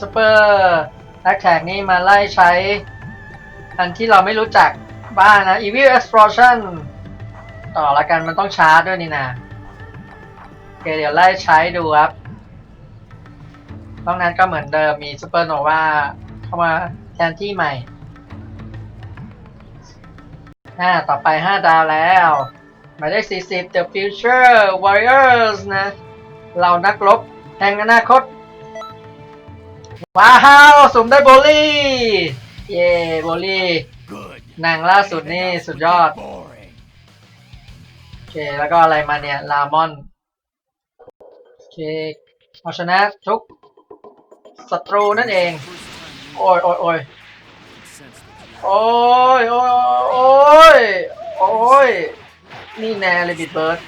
ซูเปอร์แท็กแท็กนี่มาไล่ใช้ อันที่เราไม่รู้จักบ้างนะ Evil Explosion ต่อละกันมันต้องชาร์จด้วยนี่นะโอเคเดี๋ยวไล่ใช้ดูครับนอกนั้นก็เหมือนเดิมมีซูเปอร์โนวาเข้ามาแทนที่ใหม่อ่าต่อไป 5 ดาวแล้วหมายเลข40 The Future Warriors นะ เรานักรบแห่งอนาคต ว้าวสุ่มได้โบลี่ เย่โบลี่ Good. หนังล่าสุดนี่สุดยอด Boring. โอเค แล้วก็อะไรมาเนี่ย ลามอน โอเค เอาชนะทุกศัตรูนั่นเอง โอ้ยโอ้ยโอ้ยโอ้ยโอ้ยโอ้ยโอ้ยนี่แน่เลยบิดเบิร์ด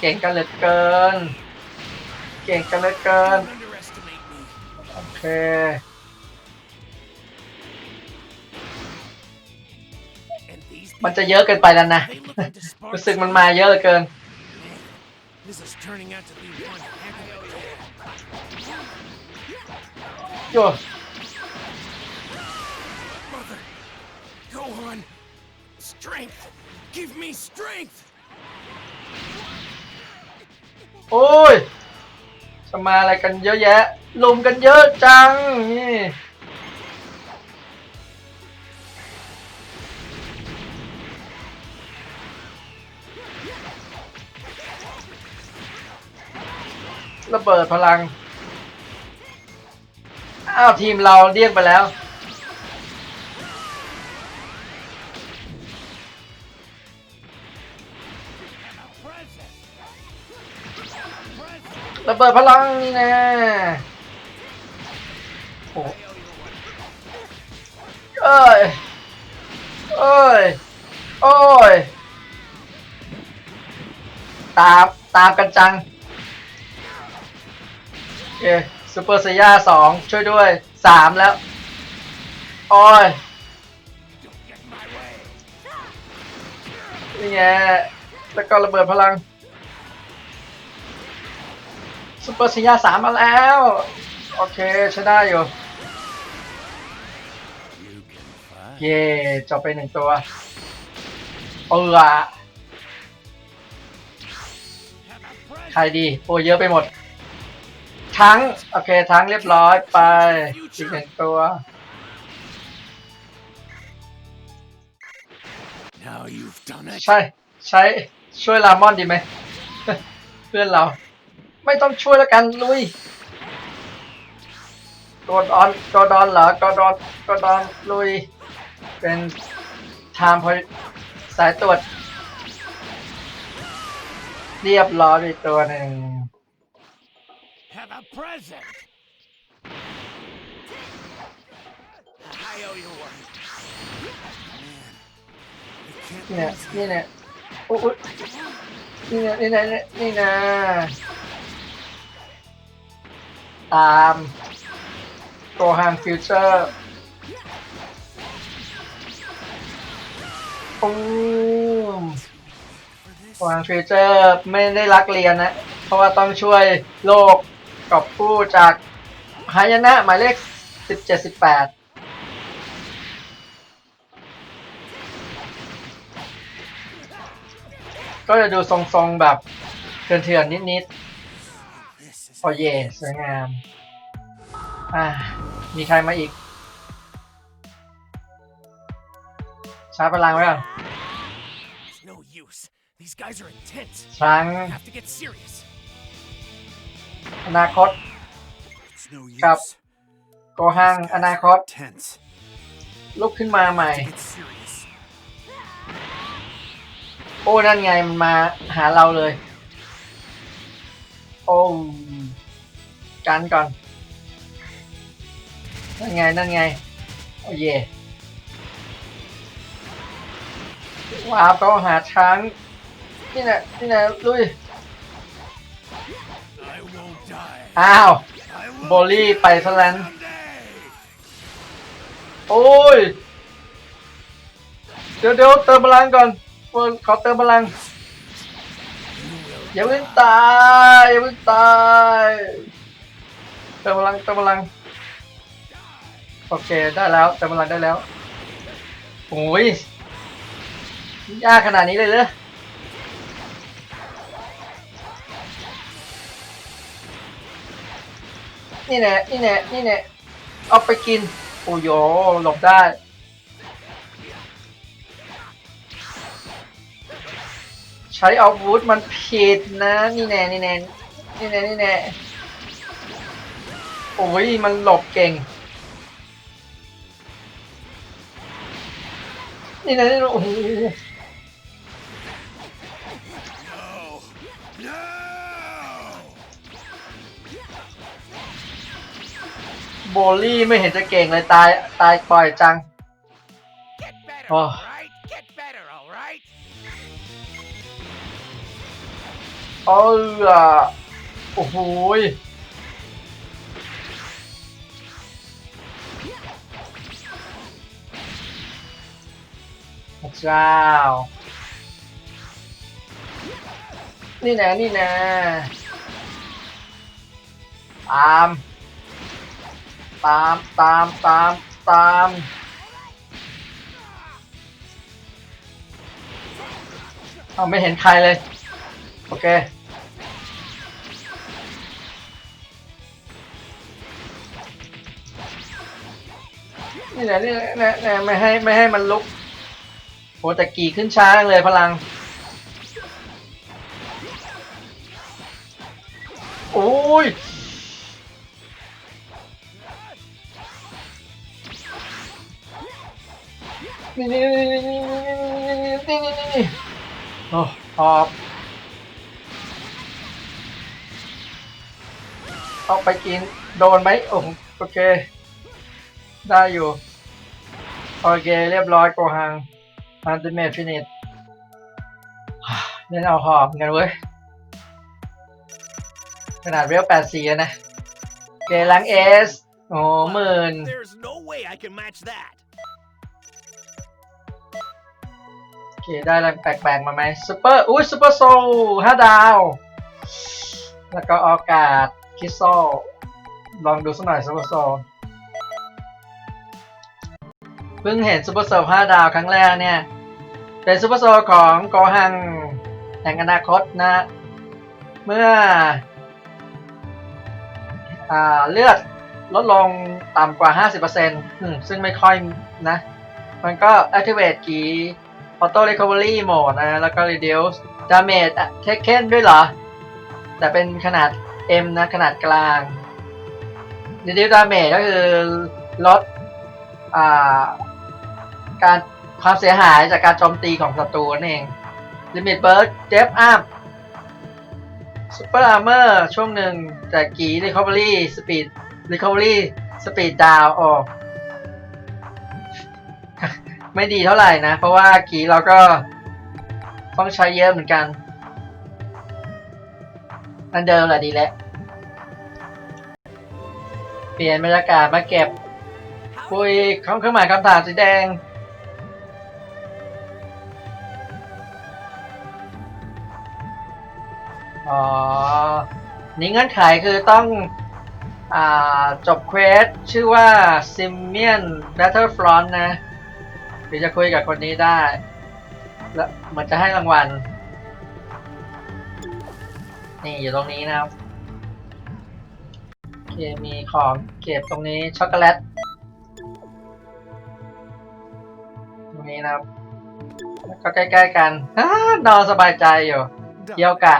เก่งกันเหลือเกิน เก่งกันเหลือเกิน โอเคมันจะเยอะเกินไปแล้วนะ รู้สึกมันมาเยอะเหลือเกิน โยโย Gohan, strength! Give me strength! โอ้ยจะมาอะไรกันเยอะแยะลุมกันเยอะจังนี่ระเบิดพลัง อ้าว ทีมเราเรียกไปแล้ว ระเบิดพลังนี่นะโอ้เอ้ยเอ้ยโอ้ย ตามตามกันจังโอเคซูเปอร์เซียสองช่วยด้วยสามแล้วโอ้ยนี่ไงแล้วก็ระเบิดพลัง ซูเปอร์ซียสามมาแล้ว โอเคใช้ได้อยู่ You can fight. เย่จบไปหนึ่งตัวเอออะใครดีโอ้เยอะไปหมด ทั้ง โอเค ทั้งเรียบร้อยไปอีกหนึ่งตัว Now you've done it. ใช่ ใช้ช่วยลามอนดีไหม เพื่อนเรา ไม่ต้องช่วยแล้วกันลุยกดออนกดอนเหรอกดอนกดอนลุย เป็นไทม์พอสายตรวจ เรียบร้อยอีกตัวหนึ่ง Have a present. I owe you one. Man, I can't เนี่ย lose นี่เนี่ยอุ๊ยอุ๊ยนี่เนี่ยนี่เนี่ยนี่นะ ตามโกฮันฟิวเจอร์ปูมโกฮันฟิวเจอร์ไม่ได้รักเรียนนะ เพราะว่าต้องช่วยโลกกับผู้จากหายนะหมายเลขสิบเจ็ดสิบแปดก็จะดูทรงๆแบบเถื่อนๆนิดๆ โอเย่สวยงาม อ่า มีใครมาอีก ชาร์จพลังไว้ก่อน It's no use. These guys are intense. ครั้ง I have to get serious. อนาคต It's no Cap. use. โกหังอนาคต Tense. ลุกขึ้นมาใหม่ Get serious. โอ้ นั่นไง มันมาหาเราเลย โอ้ กันก่อน นั่นไง นั่นไง โอ้เย่ว้าวก็หาช้างนี่แหละนี่แหละลุย อ้าว โบลี่ไปซะแล้วโอ้ย เดี๋ยวเดี๋ยวเติมพลังก่อนเฟิร์นขอเติมพลังอย่าเพิ่งตายอย่าเพิ่งตาย เติมพลังเติมพลัง โอเคได้แล้วเติมพลังได้แล้วโอ้ยยากขนาดนี้เลยเหรอนี่แน่นี่แน่นี่แน่เอาไปกิน โอ้ยหลบได้ใช้อาวุธมันผิดนะ นี่แน่นี่แน่นี่แน่นี่แน่ โอ้ยมันหลบเก่ง นี่แน่นี่แน่โอ้โห No! No! โบลี่ไม่เห็นจะเก่งเลยตายตายปล่อยจัง Get better, Oh. alright? Get better, alright? เออโอ้โห พระเจ้า นี่แน่นี่แน่ตาม ตามตามตามตามเอาไม่เห็นใครเลย โอเคนี่แหละนี่แนี่แหละนี่แหละไม่ให้ไม่ให้มันลุก โหแต่กี่ขึ้นช้าจังเลยพลัง โอ้ยนี่นี่นี่นี่นี่นี่นี่นี่นี่โอ้ออกเอาไปกินโดนไหมโอ้โอเค ได้อยู่ โอเค เรียบร้อยโกหัง อันติเมทฟินิชเล่นเอาหอบเหมือนกันเว้ย ขนาดเวลแปดสี่นะ เกลังเอส โอ้หมื่น There's no way I can match that. โอเค ได้อะไรแปลกๆมาไหมซูเปอร์ อุ้ยซูเปอร์โซลห้าดาว แล้วก็อากาศคิสโซลลองดูสักหน่อยซูเปอร์โซล เพิ่งเห็นซูเปอร์โซลห้าดาวครั้งแรกเนี่ย เป็นซูเปอร์โซลของโกหังแห่งอนาคตนะ เมื่ออเลือดลดลงต่ำกว่า 50%อืมซึ่งไม่ค่อยนะ มันก็ activate กี auto recovery mode นะ แล้วก็ reduce damage taken ด้วยเหรอ แต่เป็นขนาด M นะ ขนาดกลาง reduce damage ก็คือลดอ่า การความเสียหายจากการโจมตีของศัตรูนั่นเอง limit burst depth up super armor ช่วงหนึ่งแต่กี recovery speed recovery speed down โอ้ไม่ดีเท่าไหร่นะ เพราะว่ากีเราก็ต้องใช้เยอะเหมือนกัน อันเดิมแหละดีแล้ว เปลี่ยนบรรยากาศมาเก็บ คุยคำเครื่องหมายคำถามสีแดง อ๋อ นี่เงื่อนไขคือต้องอ่าจบเควสชื่อว่า Simian Battlefront นะถึงจะคุยกับคนนี้ได้ แล้วมันจะให้รางวัล นี่อยู่ตรงนี้นะครับโอเคมีของเก็บตรงนี้ช็อกโกแลตตรงนี้นะครับ แล้วก็ใกล้ๆกันนอนสบายใจอยู่เยี่ยวกะ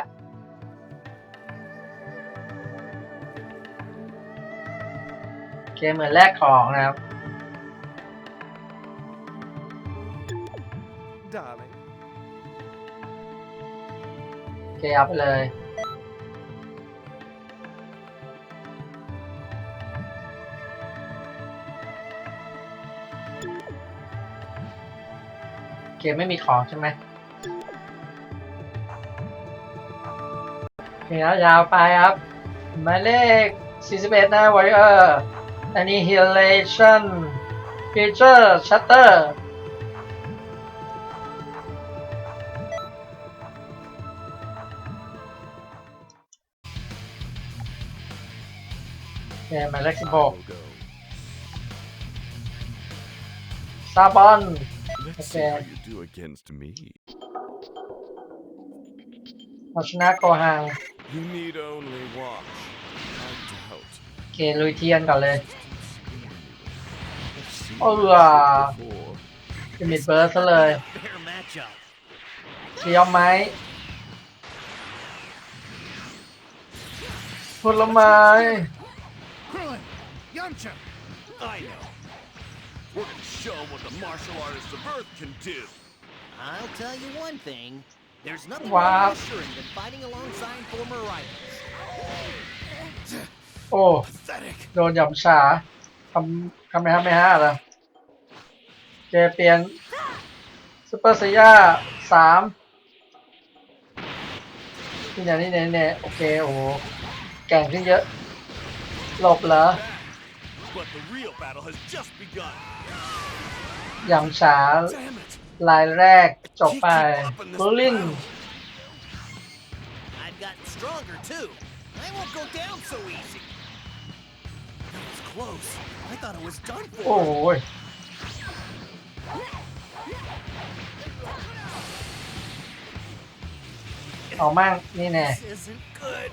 เคเหมือนแลกของนะครับ Darling. โอเคเอาไปเลย โอเคไม่มีของใช่ไหมโอเคแล้วยาวไปครับหมายเลข41นะ Warrior Annihilation Creature Shutter คหมาเล็กสิบหกซาบอนโอเคเาชนะโกฮางโอเคลุยเทียนก่อนเลย I've seen Oh, this ah. before. จะมิดเบิร์สซะเลย Fair matchup. เทียมไหมผลไม้ Krillin, Yamcha. I know. We're gonna show 'em what the martial artists of Earth can do. I'll tell you one thing. There's nothing Wow. more reassuring than fighting alongside former rivals. โอ้ Pathetic. โดนหย่ำฉาทำทำไมฮะไม่ฮะเหรอ เจเปลี่ยนซูเปอร์ซีย่าสามนี่เนี่ยนี่เนี่ยนี่เนี่ยโอเคโอ้โหแก่งขึ้นเยอะ หลบเหรอ But the real battle has just begun. หย่ำฉา Damn it. ลายแรกจบไปบูลิน I've gotten stronger too. I won't go down so easy. That was close. I thought it was done โอ้ for. โห เอามั่งนี่แน่ This isn't good.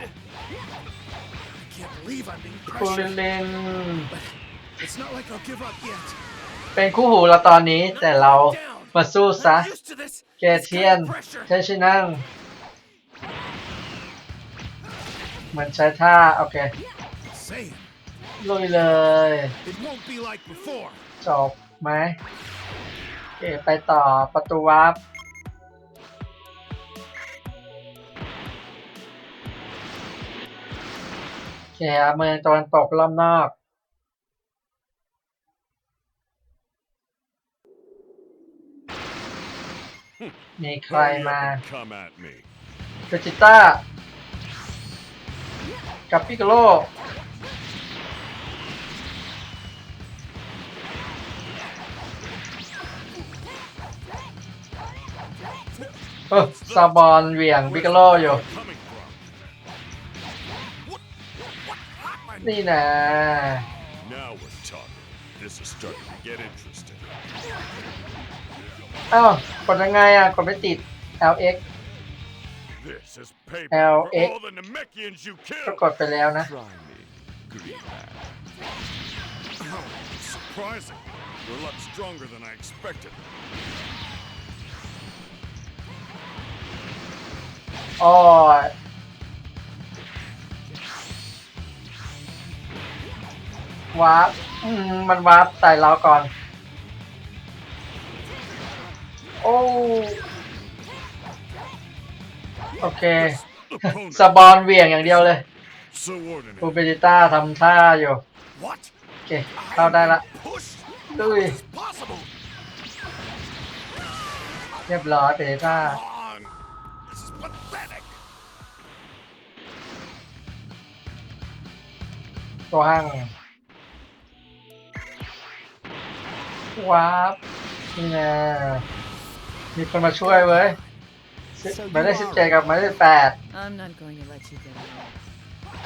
I can't believe I'm being บูลิ pressured. ลิน It's not like I'll give up yet. เป็นคู่หูเราตอนนี้แต่เรามาสู้ซะ I'm used to this. เกเทียนใช้ชินั่งเหมือนใช้ท่า โอเค Saying ลุยเลย it won't be like before. จบไหมโอ เคไปต่อประตูวาร์ปโอเคครับเมืองตะวันตกรอบนอกมีใครมา Come at me. เวจิต้ากับพิกโล เออซาบอนเหวี่ยงพิกโลอยู่ Coming from. What? What happened? นี่นะ Now we're talking. This is starting to get interesting. เอ้ากดยังไงอะ กดไม่ติด LX This is payback L for X. all the Namekians you ก็ killed. กดไปแล้วนะ Try me, Green Man. Oh, surprising. You're a lot stronger than I expected. โอ้ยวาร์ปอืมมันวาร์ปใส่เราก่อน โอ้โอเค Opponent สบอนเหวี่ยงอย่างเดียวเลย so ปู ordinary. เบจิต้าทำท่าอยู่ What? โอเค เข้าได้ละ Pushed? ลุย Possible. เรียบร้อยเบจิต้า ตัวห้างวาร์ปนี่นะมีคนมาช่วยเว้ยสิหมายเลขสิบเจ็ดกับหมายเลขแปด I'm not going to let you get away.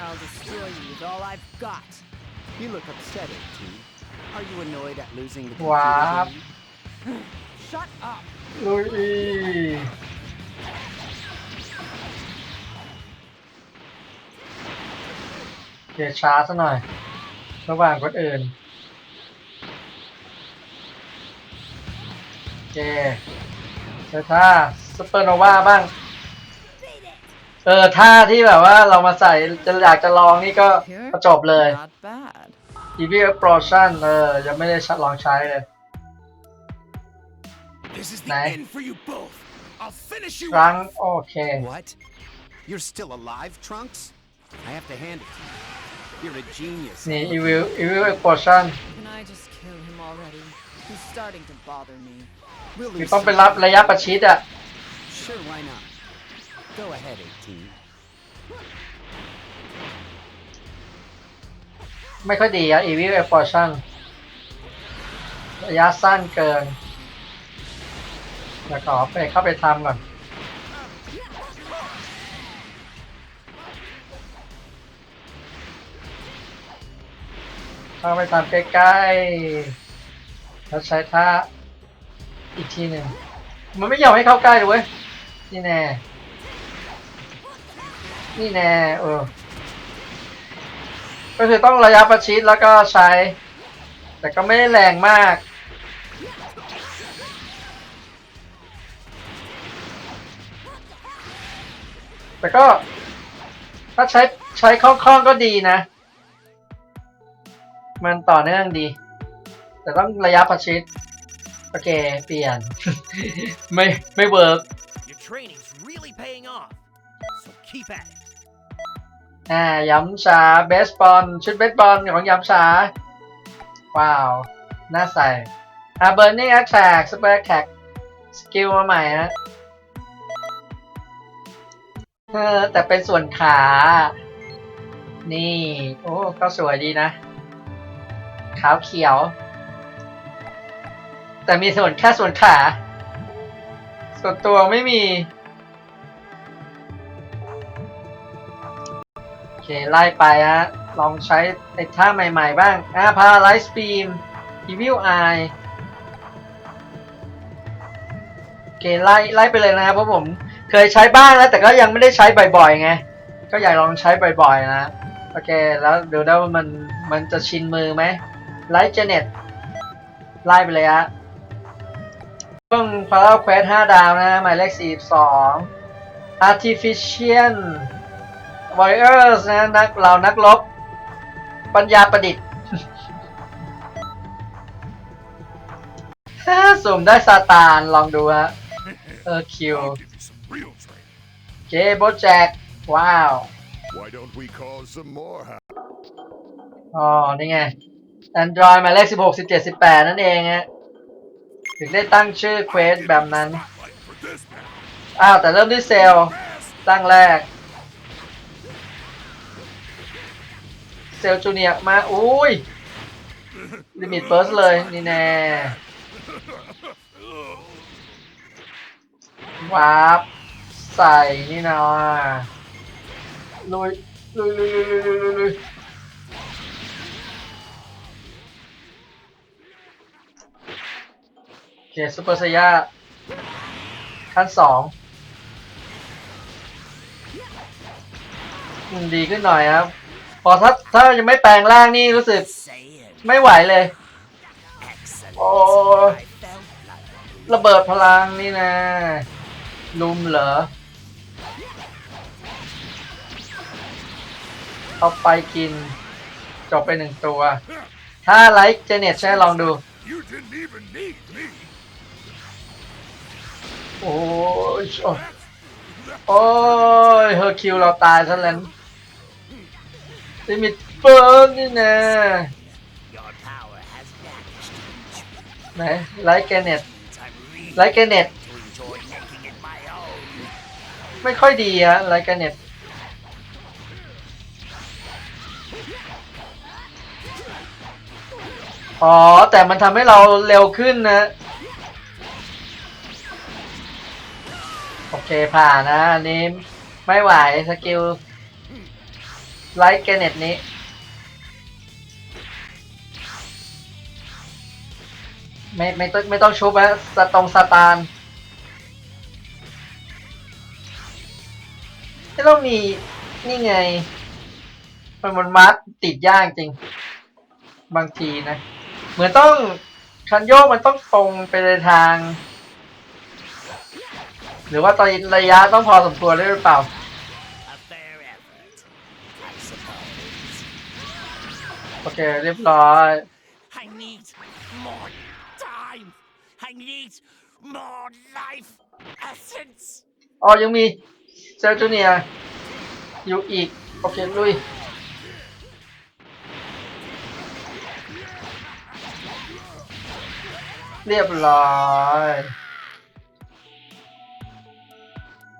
I'll destroy you with all I've got. You look upset, AT. Are you annoyed at losing the Wow. computer game? Shut up. ลุ เดี๋ยวช้าซะหน่อย ระหว่างคนอื่นโอเคเจอท่าซุปเปอร์โนวาบ้าง เออท่าที่แบบว่าเรามาใส่จะอยากจะลองนี่ก็ Here? ก็จบเลย Not bad. EV Explosion เออ ยังไม่ได้ลองใช้เลย This is the Này. end for you both. I'll finish you ครั้ง off. โอเค What? You're still alive, Trunks? I have to hand it to you. You're a genius. นี่ Evil Evil Explosion Can I just kill him already? He's starting to bother me. We'll คือ lose ต้องไป some รับ time. ระยะประชิดอะ Sure, why not? Go ahead, 18. ไม่ค่อยดีอะ Evil Explosion ระยะสั้นเกินเดี๋ยวขอไปเข้าไปทำก่อน เข้าไปตามใกล้ๆแล้วใช้ท่าอีกทีหนึ่งมันไม่ยอมให้เข้าใกล้เลยเว้ยนี่แน่ นี่แน่เออ ก็คือต้องระยะประชิดแล้วก็ใช้ แต่ก็ไม่ได้แรงมากแต่ก็ถ้าใช้ใช้คล่องๆก็ดีนะ มันต่อเนื่องดี แต่ต้องระยะประชิด โอเค เปลี่ยน ไม่ไม่เวิร์ก Your training's really paying off. So keep at it. อ่าย้ำชาเบสบอลชุดเบสบอลของย้ำชาว้าว น่าใส่อ่าเบอร์นี่แอคแท็กสเปรแท็กสกิลมาใหม่ฮะเออแต่เป็นส่วนขา นี่ โอ้ ก็สวยดีนะ ขาวเขียว แต่มีส่วนแค่ส่วนขา ส่วนตัวไม่มีโอเค ไล่ไปฮะลองใช้ไอ้ท่าใหม่ๆบ้างอ่าพาไลท์สปีม Evil Eye โอเค ไล่ไล่ไปเลยนะครับเพราะผมเคยใช้บ้างแล้วแต่ก็ยังไม่ได้ใช้บ่อยๆไง ก็อยากลองใช้บ่อยๆนะ โอเค แล้วดูได้ว่ามันมันจะชินมือไหม ไลท์เจเน็ตไล่ไปเลยฮะช่วงพาราเควส5ดาวนะหมายเลข42 Artificial Warriors นะนักเรานักรบปัญญาประดิษฐ์สุ่มได้ซาตานลองดูฮะ เออคิว I'll give you some real training. เจโบแจกว้าว Why don't we cause some more havoc? อ๋อ นี่ไง Android หมายเลข 16 17 18 นั่นเองฮะถึงได้ตั้งชื่อเควสแบบนั้น อ้าว แต่เริ่มด้วยเซลตั้งแรก เซลจูเนียมา อุ้ยลิมิตเฟิร์สเลย นี่แน่วาร์ปใส่นี่นะลุยลุยลุยลุยลุยลุย เคซูเปอร์ไซย่าขั้นสองดีขึ้นหน่อยครับ พอถ้าถ้ายังไม่แปลงร่างนี่รู้สึก ไม่ไหวเลย Excellent. Oh. I felt like ระเบิดพลังนี่นะ ลุมเหรอ เอาไปกิน จบไปหนึ่งตัว ถ้าไลค์เจเน็ตใช่ลองดู You didn't even need. โอ้ยโอ้ยโอ้ยเฮอร์คิวเราตายซะแล้วลิมิตเฟิร์นนี่นะไหนไลค์เจเน็ตไลค์เจเน็ตไม่ค่อยดีอะไลค์เจเน็ตอ๋อ แต่มันทำให้เราเร็วขึ้นนะ โอเคผ่านนะอันนี้ไม่ไหวสกิลไลท์เกเน็ตนี้ ไม่ไม่ต้องไม่ต้องชุบนะสตรงสตาร์ไม่ต้องมีนี่ไง มันมันมัดติดยากจริง บางทีนะ เหมือนต้องคันโยกมันต้องตรงไปในทาง หรือว่าตอนระยะต้องพอสมควรด้วยหรือเปล่า A fair effort, I suppose. โอเค เรียบร้อย I need more time. I need more life essence. อ๋อ ยังมีเซลจูเนียอยู่อีก โอเค ลุยเรียบร้อย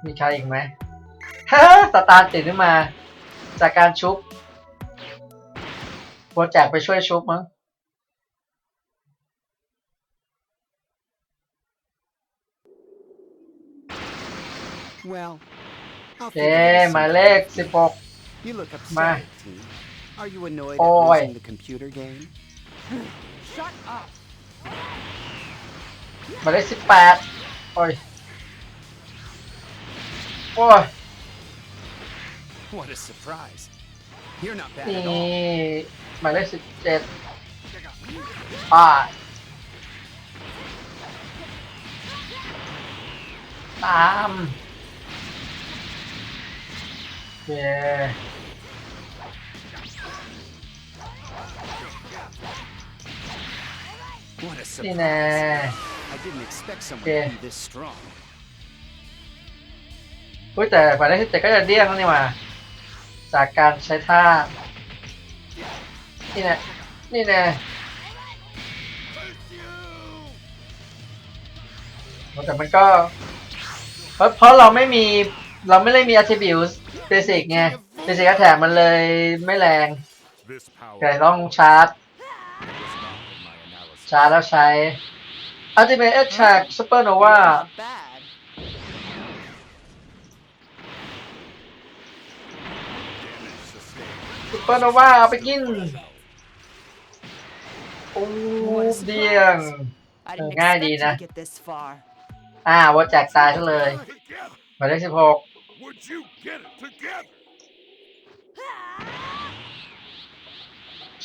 มีใครอีกไหมฮะสตาร์ตื่นขึ้นมา จากการชุบโปรแจกไปช่วยชุบมั้ง Well, I'll โอเค figure this หมาย some เลข other time. 16 You look Ma. upset, team. Are you annoyed Oi. at losing the computer game? Shut up. หมายเลขสิบแปดโอ้ย โอ้ย What a surprise. You're not bad นี่ at all. หมายเลขสิบเจ็ดป้าตามเย้ What a นี่ surprise. แน่ I didn't expect someone Yeah. to be this strong. อุ้ยแต่หมายเลขสิบเจ็ดก็จะเดี้ยงแล้วนี่หว่าจากการใช้ท่า นี่แน่นี่แน่แต่มันก็ เพราะเพราะเราไม่มีเราไม่ได้มี attribute basic ไง basic attack มันเลยไม่แรงแต่ต้องชาร์จ ชาร์จแล้วใช้ ultimate attack supernova Not bad. Damage ซุปเปอร์โนวาไปกิน โอ้เดียง ง่ายดีนะ อ่าว่าแจกตายซะเลยหมายเลขสิบหก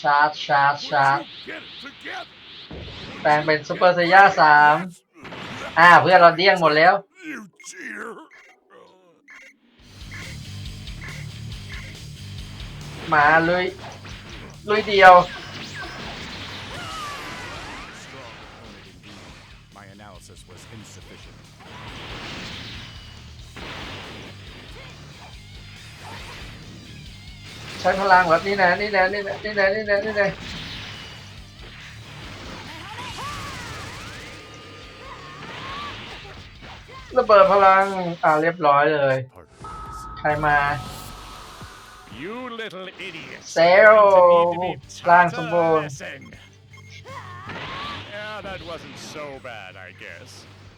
ชาร์จชาร์จชาร์จแปลงเป็นซุปเปอร์ไซย่าสามอ่าเพื่อเราเดี้ยงหมดแล้ว มาเลุยลุยเดียว My analysis was insufficient. ใช้พลังแบบนี้นะนี่นะนี่นะนี่นะนี่นะนี่นะระเบิดพลังอ่าเรียบร้อยเลย ใครมา You little idiots. Zero. Going to need to be Lang taught a Sambon. lesson. Yeah, that wasn't so bad, I guess.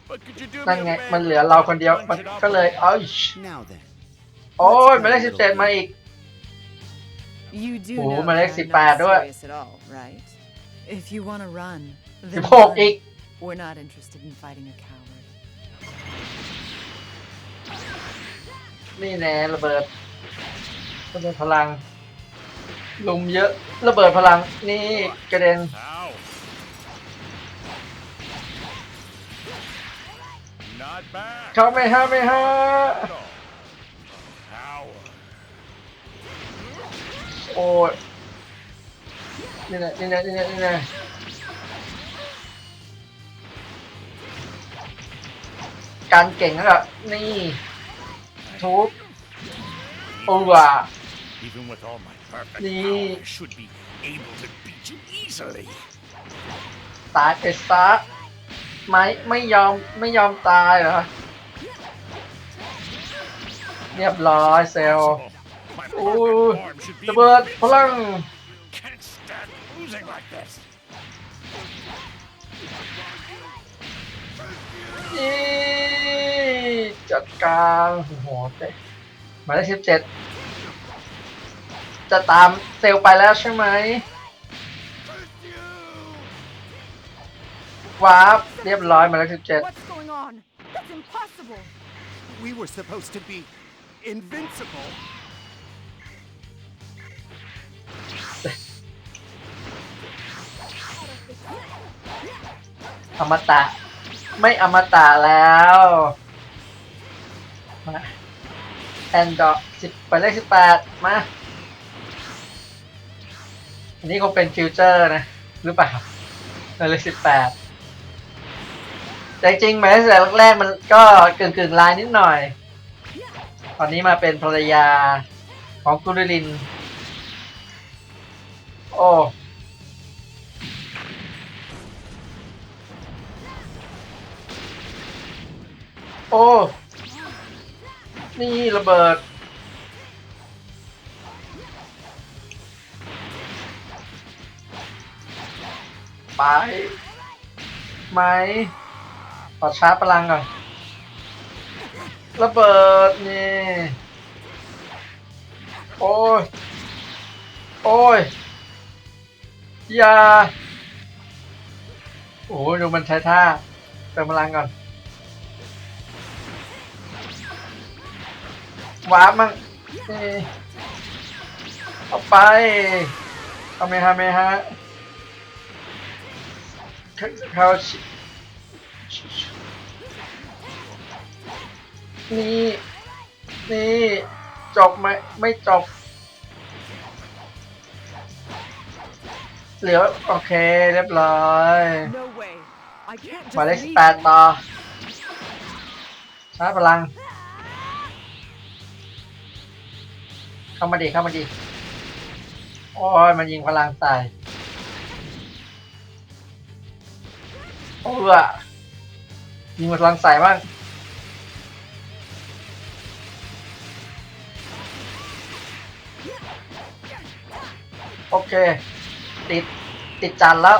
But could you do นั่น me ไง a favor? มันเหลือเราคนเดียว มัน Punch it up ก็เลย a เอ้ย Now then, โอ้ยหมายเลขสิบเจ็ดมาอีก You do Ủa, know mà that lấy I'm xì not bà đó ạ. serious at all, right? If you want to run, สิ then บหก run. อีก We're not interested in fighting a coward. นี่แน่ระเบิด ระเบิดพลัง ลุมเยอะ ระเบิดพลัง นี่กระเด็น Ow. Not bad. เขาไม่ห้าไม่ห้า at all. Ow. โอ้ยนี่แน่นี่แน่นี่แน่นี่แน่การเก่งแล้วก็นี่ทุบโอ้ว่ะ Even with all my perfect Nè. power, I should be able to beat you easily. ตายไปซะไม่ไม่ยอมไม่ยอมตายเหรอ เรียบร้อยเซลล Possible. My โอ้ perfect form should be ระเบิดพลัง Can't stand losing like this. นี่จัดการโอ้โหเตะหมายเลขสิบเจ็ด จะตามเซลลไปแล้วใช่ไหมวาร์ปเรียบร้อยหมายเลขสิบเจ็ด What's going on? That's impossible. we were supposed to be invincible. อมตะ ไม่อมตะแล้วมาแอนดอสิบไปเลขสิบแปดมา อันนี้คงเป็นฟิวเจอร์นะ หรือเปล่าเลขสิบแปดแต่จริงๆหมายเลขแรกๆมันก็กึ่งกึ่งๆลายนิดหน่อย ตอนนี้มาเป็นภรรยาของกุริลิน โอ้โอ้ นี่ระเบิด ไปไหมขอชาร์จพลังก่อนระเบิดนี่โอ้ย โอ้ยอย่าโอ้ยดูมันใช้ท่าเติมพลังก่อนวาร์ปมั่งนี่เอาไปทำไมฮะไมฮะ เขาเขานี่ นี่ จบไหม ไม่จบ เหลือ โอเค เรียบร้อย No way. I can't หมายเลข just สิบ leave แปดต่อชาร์จพลัง เข้ามาดิเข้ามาดิโอ้ย มันยิงพลังใส่อ้ยยิงพลังใส่บ้างโอเค ติด ติดจันแล้ว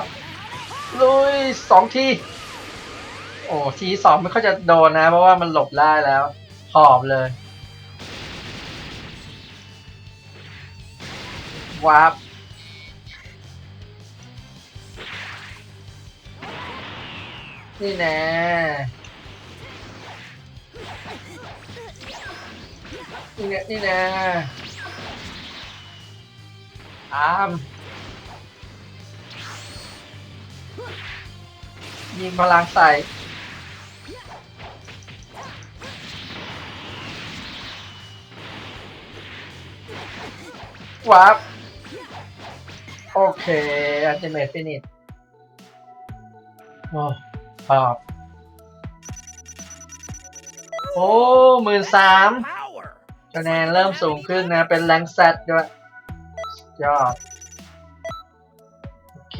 ลุยสองที โอ้ ทีสองไม่ค่อยจะโดนนะ เพราะว่ามันหลบได้แล้ว หอบเลย วาร์ป นี่แน่นี่แน่นี่แน่อามยิงพลังใส่วาร์ปโอเคอัลติเมทฟินิชโอ้ ชอบ โอ้หมื่นสามคะแนนเริ่มสูงขึ้นนะ เป็นแรงแซดด้วยยอด โอเค